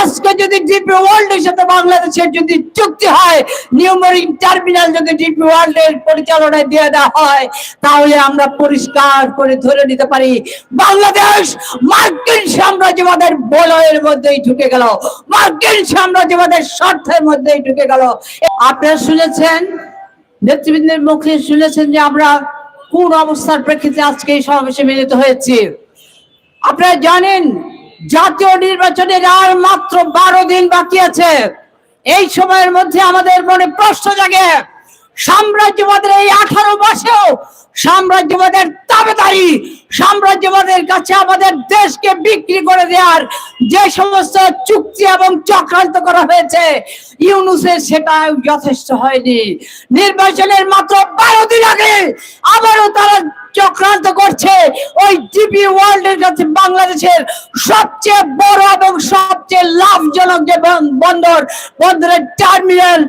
আজকে যদি ডিপি ওয়ার্ল্ডের সাথে বাংলাদেশের যদি চুক্তি হয় নিউমারিং টার্মিনাল যদি ডিপি ওয়ার্ল্ডের পরিচালনায় দিয়ে দেওয়া হয়, তাহলে আমরা পরিষ্কার করে ধরে নিতে পারি, বাংলাদেশ মার্কিন সাম্রাজ্যবাদের বলয়ের মধ্যেই ঢুকে গেল, মার্কিন সাম্রাজ্যবাদের স্বার্থের মধ্যেই ঢুকে গেল। আপনারা শুনেছেন, নেতৃবৃন্দের মুখে শুনেছেন যে আমরা কোন অবস্থার প্রেক্ষিতে আজকে এই সমাবেশে মিলিত হয়েছি। আপনারা জানেন জাতীয় নির্বাচনের আর মাত্র বারো দিন বাকি আছে। এই সময়ের মধ্যে আমাদের মনে প্রশ্ন জাগে, সাম্রাজ্যবাদের এই আঠারো মাসেও সাম্রাজ্যবাদের দাবেদারি সাম্রাজ্যবাদের কাছে আমাদের দেশকে বিক্রি করে দেওয়ার যে সমস্ত চুক্তি এবং চক্রান্ত করা হয়েছে, ইউনুসের সেটা যথেষ্ট হয়নি। নির্বাচনের মাত্র বারো দিন আগে আবারও তারা চক্রান্ত করছে ওই জিপি ওয়ার্ল্ডের কাছে বাংলাদেশের সবচেয়ে বড় এবং সবচেয়ে লাভজনক যে বন- বন্দর, বন্দরের টার্মিনাল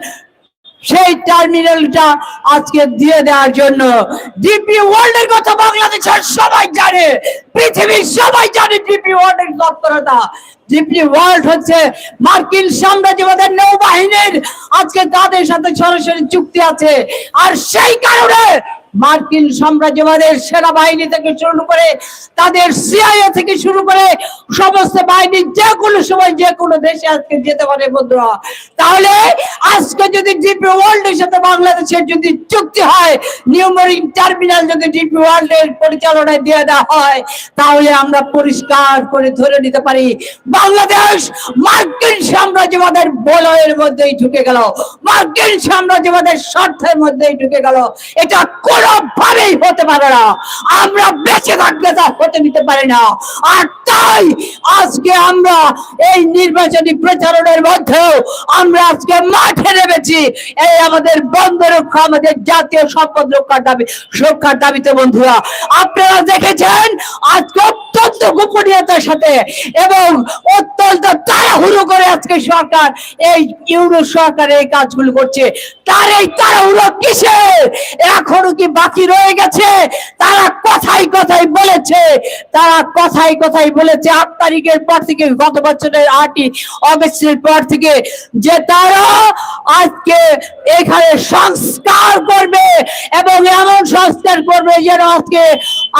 সেই টার্মিনালটা আজকে দিয়ে দেওয়ার জন্য ডিপি ওয়ার্ল্ডের কথা বাংলাদেশের সবাই জানে, পৃথিবীর সবাই জানে ডিপি ওয়ার্ল্ডের তৎপরতা ডিপি ওয়ার্ল্ড হচ্ছে মার্কিন সাম্রাজ্যবাদের নৌবাহিনীর, আজকে তাদের সাথে সরাসরি চুক্তি আছে। আর সেই কারণে মার্কিন সাম্রাজ্যবাদের সেনাবাহিনী থেকে শুরু করে, তাদের সিআইএ থেকে শুরু করে সমস্ত বাহিনী যে কোনো সময় যে কোনো দেশে আজকে যেতে পারে বন্ধুরা। তাহলে আজকে যদি ডিপি ওয়ার্ল্ডের সাথে বাংলাদেশের যদি চুক্তি হয় নিউমারিং টার্মিনাল যদি ডিপি ওয়ার্ল্ডের পরিচালনায় দিয়ে দেওয়া হয়, তাহলে আমরা পরিষ্কার করে ধরে নিতে পারি, বাংলাদেশ মার্কিন সাম্রাজ্যবাদের বলয়ের মধ্যেই ঢুকে গেল। মার্কিন সাম্রাজ্যবাদের স্বার্থের মধ্যেই ঢুকে গেল। এটা কোনোভাবেই হতে পারে না। আমরা বেঁচে থাকলে তা হতে দিতে পারি না। আর তাই আজকে আমরা এই নির্বাচনী প্রচারণের মধ্যেও আমরা আজকে মাঠে নেমেছি। এই আমাদের বন্ধ রক্ষা, আমাদের জাতীয় সম্পদ রক্ষার দাবি সুরক্ষার দাবিতে বন্ধুরা, আপনারা দেখেছেন? আজকে অত্যন্ত সাথে এবং অত্যন্ত তাড়াহুড়ো করে আজকে সরকার, এই ইউরো সরকার এই কাজগুলো করছে। তার এই তাড়াহুড়ো কিসের এখনও কি বাকি রয়ে গেছে? তারা কথাই কথাই বলেছে। তারা কথাই কথাই বলেছে আট তারিখের পর থেকে, গত বছরের আটই অগস্টের পর থেকে যে তারা আজকে এখানে সংস্কার করবে এবং এমন সংস্কার করবে যেন আজকে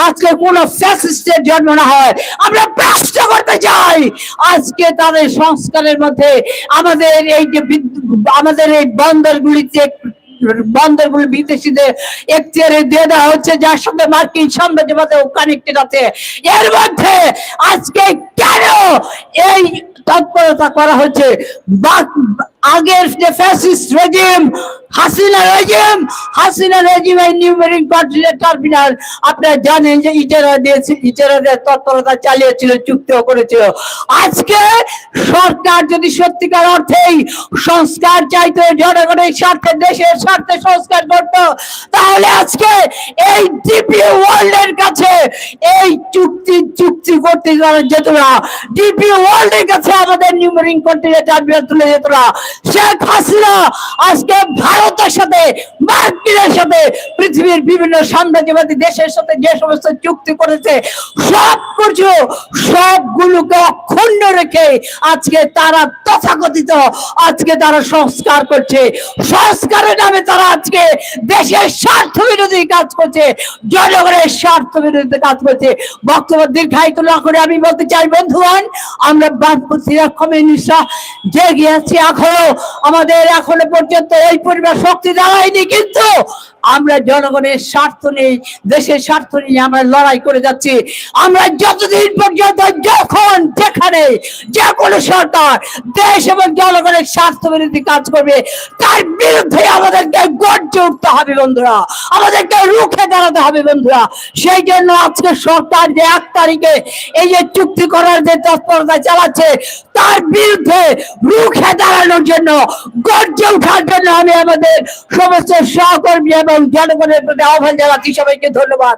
আজকে কোন ফ্যাসিস্টের জন্ম না হয়। আমরা প্রশ্ন করতে চাই। আজকে তাদের সংস্কারের মধ্যে আমাদের এই যে আমাদের এই বন্দরগুলিতে বন্দরগুলি বিদেশিদের এখতিয়ারে দিয়ে দেওয়া হচ্ছে, যার সঙ্গে মার্কিন সাম্রাজ্যবাদে কানেক্টেড আছে। এর মধ্যে আজকে কেন এই তৎপরতা করা হচ্ছে? আগের যে fascist regime Hasina regime Hasina regime এই নিউমেরিং কন্টিনেন্ট টার্মিনাল আপনারা জানেন যে ইজারা দিয়েছে ইজারা দিয়ে তৎপরতা চালিয়েছিল, চুক্তিও করেছিল। আজকে সরকার যদি সত্যিকার অর্থেই সংস্কার চাইতো জনগণের স্বার্থে, দেশের স্বার্থে সংস্কার করতো, তাহলে আজকে এই ডিপি ওয়ার্ল্ডের কাছে এই চুক্তি চুক্তি করতে যেত না ডিপি ওয়ার্ল্ডের কাছে আমাদের নিউমেরিং কন্টিনেন্ট টার্মিনাল তুলে যেত না শেখ হাসিনা আজকে ভারতের সাথে, মার্কিনের সাথে, পৃথিবীর বিভিন্ন সাম্রাজ্যবাদী দেশের সাথে যে সমস্ত চুক্তি করেছে, সব কিছু, সবগুলোকে অক্ষুণ্ণ রেখে আজকে তারা তথাকথিত, আজকে তারা সংস্কার করছে। সংস্কারের নামে তারা আজকে দেশের স্বার্থ বিরোধী কাজ করছে, জনগণের স্বার্থ বিরোধী কাজ করছে। বক্তব্য দীর্ঘায়িত না করে আমি বলতে চাই, বন্ধুগণ, আমরা বামপন্থীরা, কমিউনিস্টরা জেগে আছি এখনও। আমাদের এখনও পর্যন্ত ওই পরিবার শক্তি দাঁড়ায়নি কিন্তু আমরা জনগণের স্বার্থ নেই দেশের স্বার্থ নিয়ে আমরা লড়াই করে যাচ্ছি। আমরা যতদিন পর্যন্ত যখন যেখানে যে কোনো সরকার, দেশ এবং জনগণের স্বার্থ বিরোধী কাজ করবে, তার বিরুদ্ধে আমাদেরকে গর্জে উঠতে হবে বন্ধুরা। আমাদেরকে রুখে দাঁড়াতে হবে বন্ধুরা। সেই জন্য আজকে সরকার যে এক তারিখে এই যে চুক্তি করার যে তৎপরতা চালাচ্ছে, তার বিরুদ্ধে রুখে দাঁড়ানোর জন্য, গর্জে উঠার জন্য আমি আমাদের সমস্ত সহকর্মী এবং জনগণের প্রতি আহ্বান জানাচ্ছি সবাইকে ধন্যবাদ।